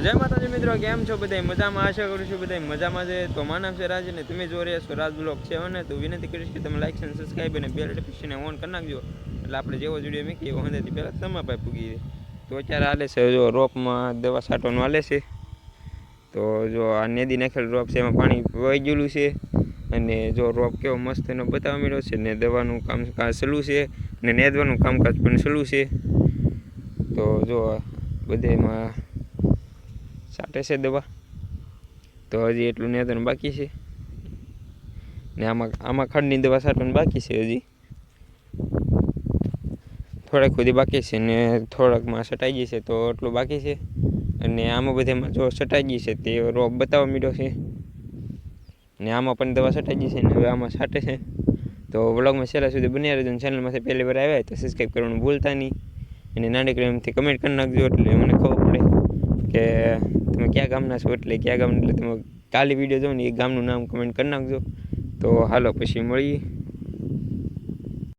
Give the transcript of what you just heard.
જય માતાજી મિત્રો, કેમ છો બધા મજામાં? આશા કરું છું બધા મજામાં છે. તો મારા નામ છે રાજ અને તમે જો રહ્યા છો રાજ બ્લોગ છે અને તો વિનંતી કરીશ કે તમે લાઈક અને સબસ્ક્રાઈબ અને બેલ નોટિફિકેશન ઓન કરી નાખજો. એટલે આપણે જેવો જોડીએ મૂકીએ કે હંધેથી પહેલાં તમારા પાસે પૂગી તો અત્યારે હાલે છે જો રોપમાં દવા છાંટવાનું હાલે છે. તો જો આ નેદી નાખેલ રોપ છે, એમાં પાણી વહી ગયેલું છે. અને જો રોપ કેવો મસ્ત એનો બતાવવા મળ્યો છે ને દવાનું કામકાજ સલું છે ને નેદવાનું કામકાજ પણ સલું છે. તો જો બધેમાં છાંટે છે દવા. તો હજી એટલું નેતન બાકી છે. ને આમાં આમાં ખડની દવા છાંટવાનું બાકી છે હજી. થોડાક સુધી બાકી છે ને થોડાકમાં છટાઈ ગઈ છે તો એટલું બાકી છે. અને આમાં બધામાં જો છટાઈ ગઈ છે તે રોપ બતાવવા માંડ્યો છે. ને આમાં પણ દવા છટાઈ ગઈ છે ને હવે આમાં છાંટે છે. તો વ્લોગમાં છેલ્લા સુધી બન્યા રહેજો ચેનલમાંથી પહેલી વાર આવ્યા તો સબસ્ક્રાઈબ કરવાનું ભૂલતા નહીં. અને નાની એમથી કમેન્ટ કરી નાખજો એટલે મને ખબર કયા ગામના છો એટલે કયા ગામ એટલે તમે કાલે વીડિયો જોઉં ને એ ગામનું નામ કમેન્ટ કરી નાખજો. તો હાલો, પછી મળીએ.